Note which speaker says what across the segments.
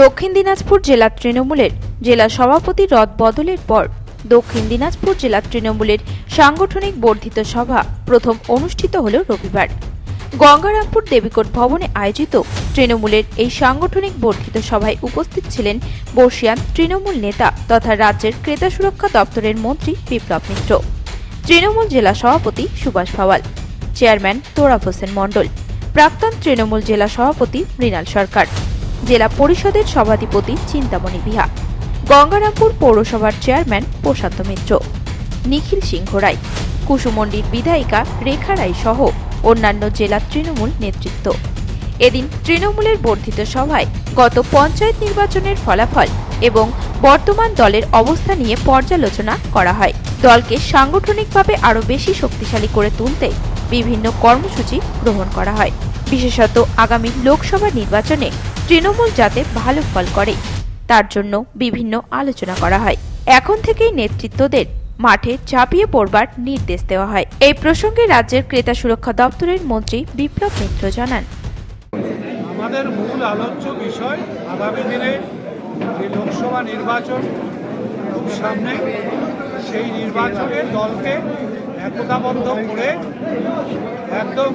Speaker 1: দক্ষিণ দিনাজপুর জেলা তৃণমূলের জেলা সভাপতি রদ বদলের পর দক্ষিণ দিনাজপুর জেলা তৃণমূলের সাংগঠনিক বর্ধিত সভা প্রথম অনুষ্ঠিত হল রবিবার। গঙ্গারামপুর দেবীকোট ভবনে আয়োজিত তৃণমূলের এই সাংগঠনিক বর্ধিত সভায় উপস্থিত ছিলেন বর্ষিয়ান তৃণমূল নেতা তথা রাজ্যের ক্রেতা সুরক্ষা দপ্তরের মন্ত্রী বিপ্লব মিত্র। তৃণমূল জেলা সভাপতি সুভাষ ভাওয়াল চেয়ারম্যান তোরাব হোসেন মণ্ডল, প্রাক্তন তৃণমূল জেলা সভাপতি মৃণাল সরকার। জেলা পরিষদের সভাধিপতি চিন্তামণি বিহা, গঙ্গারামপুর পৌরসভার চেয়ারম্যান প্রশান্ত মিত্র, নিখিল সিংহ রায়, কুসুমন্ডির বিধায়িকা রেখা রায় সহ অন্যান্য জেলা তৃণমূল নেতৃত্ব। এদিন তৃণমূলের বর্ধিত সভায় গত পঞ্চায়েত নির্বাচনের ফলাফল এবং বর্তমান দলের অবস্থা নিয়ে পর্যালোচনা করা হয়। দলকে সাংগঠনিকভাবে আরও বেশি শক্তিশালী করে তুলতে বিভিন্ন কর্মসূচি গ্রহণ করা হয়। বিশেষত আগামী লোকসভা নির্বাচনে তৃণমূল যাতে ভালো ফল করে, তার জন্য বিভিন্ন আলোচনা করা হয়। এখন থেকেই নেতৃত্বদের মাঠে ঝাঁপিয়ে পড়বার নির্দেশ দেওয়া হয়। এই প্রসঙ্গে রাজ্যের ক্রেতা সুরক্ষা দপ্তরের মন্ত্রী বিপ্লব মিত্র জানান।
Speaker 2: আমাদের মূল আলোচ্য বিষয় আগামী দিনে যে লোকসভা নির্বাচন খুব সামনে, সেই নির্বাচনে দলকে একতাবদ্ধ করে একদম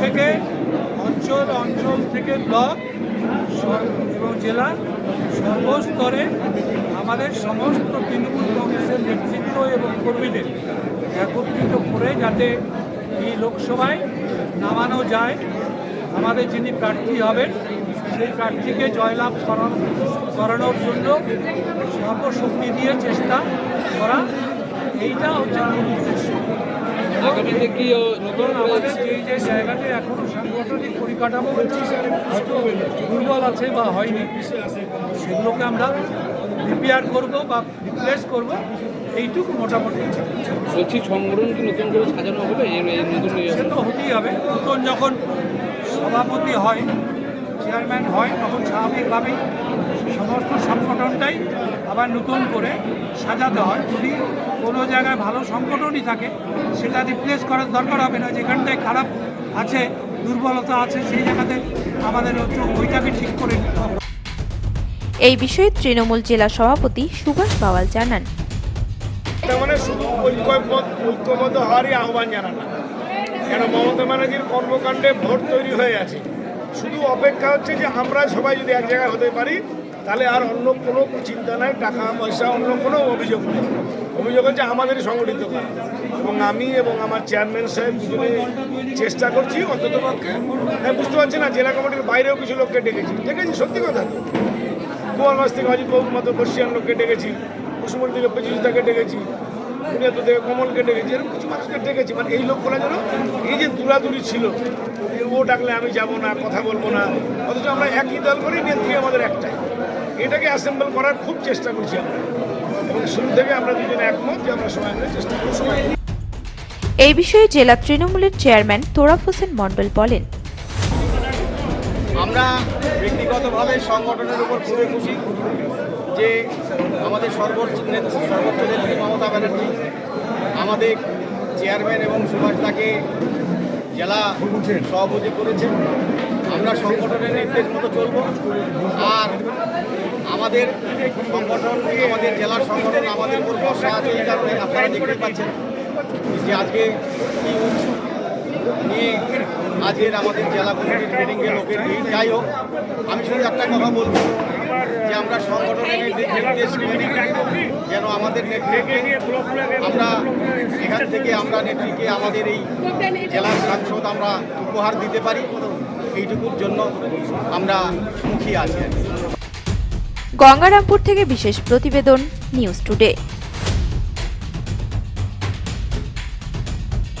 Speaker 2: থেকে অঞ্চল অঞ্চল থেকে ব্লক এবং জেলা সর্বস্তরে আমাদের সমস্ত তৃণমূল কংগ্রেসের নেতৃত্ব এবং কর্মীদের একত্রিত করে যাতে এই লোকসভায় নামানো যায়। আমাদের যিনি প্রার্থী হবেন, সেই প্রার্থীকে জয়লাভ করানো করানোর জন্য সর্বশক্তি দিয়ে চেষ্টা করা, এইটা হচ্ছে উদ্দেশ্য।
Speaker 3: আগামীতে কি নতুন
Speaker 2: আমাদের যে এখনও সাংগঠনিক পরিকাঠামো দুর্বল আছে বা হয়নি। সেগুলোকে আমরা রিপেয়ার করব বা রিপ্লেস করব এইটুকু মোটামুটি
Speaker 3: বলছি সংগঠন কি নতুন করে সাজানো হবে? নতুন
Speaker 2: সে তো হতেই হবে। নতুন যখন সভাপতি হয় চেয়ারম্যান হয় তখন স্বাভাবিকভাবেই সমস্ত সংগঠনটাই আবার নতুন করে সাজাতে হয়। যদি কোনো জায়গায় ভালো সংগঠনই থাকে সেটা রিপ্লেস করার দরকার হবে না। যেখানটায় খারাপ আছে দুর্বলতা আছে সেই জায়গাতে আমাদের হচ্ছে ওইটাকে ঠিক করে নিতে হবে।
Speaker 1: এই বিষয়ে তৃণমূল জেলা সভাপতি সুভাষ বাওয়াল জানান।
Speaker 4: মানে শুধু ঐক্যবদ্ধ ঐক্যবদ্ধ হওয়ারই আহ্বান জানানো। কেন মমতা ব্যানার্জির কর্মকাণ্ডে ভোট তৈরি হয়ে আছে শুধু অপেক্ষা হচ্ছে যে আমরা সবাই যদি এক জায়গায় হতে পারি তাহলে আর অন্য কোনো চিন্তা নাই, টাকা পয়সা, অন্য কোনো অভিযোগ নেই। অভিযোগ হচ্ছে আমাদেরই সংগঠিত করা। এবং আমি এবং আমার চেয়ারম্যান সাহেব দুজনে চেষ্টা করছি অন্তত পক্ষে। আমি বুঝতে পারছি না, জেলা কমিটির বাইরেও কিছু লোককে ডেকেছি। ডেকেছি, সত্যি কথা। তো গোয়ালবাস থেকে অজিত বাবুর মতো বর্ষিয়ান লোককে ডেকেছি কুসুমন থেকে পেজিদাকে ডেকেছি বুনিয়াদ থেকে কমলকে ডেকেছি, এরকম কিছু মানুষকে ডেকেছি। মানে এই লোকগুলো যেন, এই যে দূরাদূরি ছিল, ও ডাকলে আমি যাব না, কথা বলব না, অথচ আমরা একই দল করি নেত্রী আমাদের একটাই। এটাকে অ্যাসেম্বল করার খুব চেষ্টা করছি আমরা। এবং শুরু থেকে আমরা দুজনে একমত যে আমরা সবাই মিলে চেষ্টা করব সবাই
Speaker 1: এই বিষয়ে জেলা তৃণমূলের চেয়ারম্যান তোরাব হোসেন মন্ডল বলেন।
Speaker 5: আমরা ব্যক্তিগতভাবে সংগঠনের উপর খুবই খুশি যে আমাদের সর্বোচ্চ নেত- সর্বোচ্চ নেত্রী মমতা ব্যানার্জি আমাদের চেয়ারম্যান এবং সুভাষ তাকে জেলা সভাপতি করেছে আমরা সংগঠনের নির্দেশ মতো চলব। আর আমাদের সংগঠন, আমাদের জেলার সংগঠন, আমাদের ভরসা আছে, এই কারণে আপনারা দেখতে পাচ্ছেন যে আজকে এই উৎসব নিয়ে আজকের আমাদের জেলা কমিটির মিটিংয়ে লোকের ভিড়। যাই হোক, আমি শুধু একটা কথা বলব যে আমরা সংগঠনের নির্দে- নির্দেশ মেনে যেন আমাদের নেত্রীকে আমরা এখান থেকে আমরা নেত্রীকে আমাদের এই জেলার সাংসদ আমরা উপহার দিতে পারি। এইটুকুর জন্য আমরা মুখিয়ে আছি।
Speaker 1: গঙ্গারামপুর থেকে বিশেষ প্রতিবেদন নিউজ টুডে।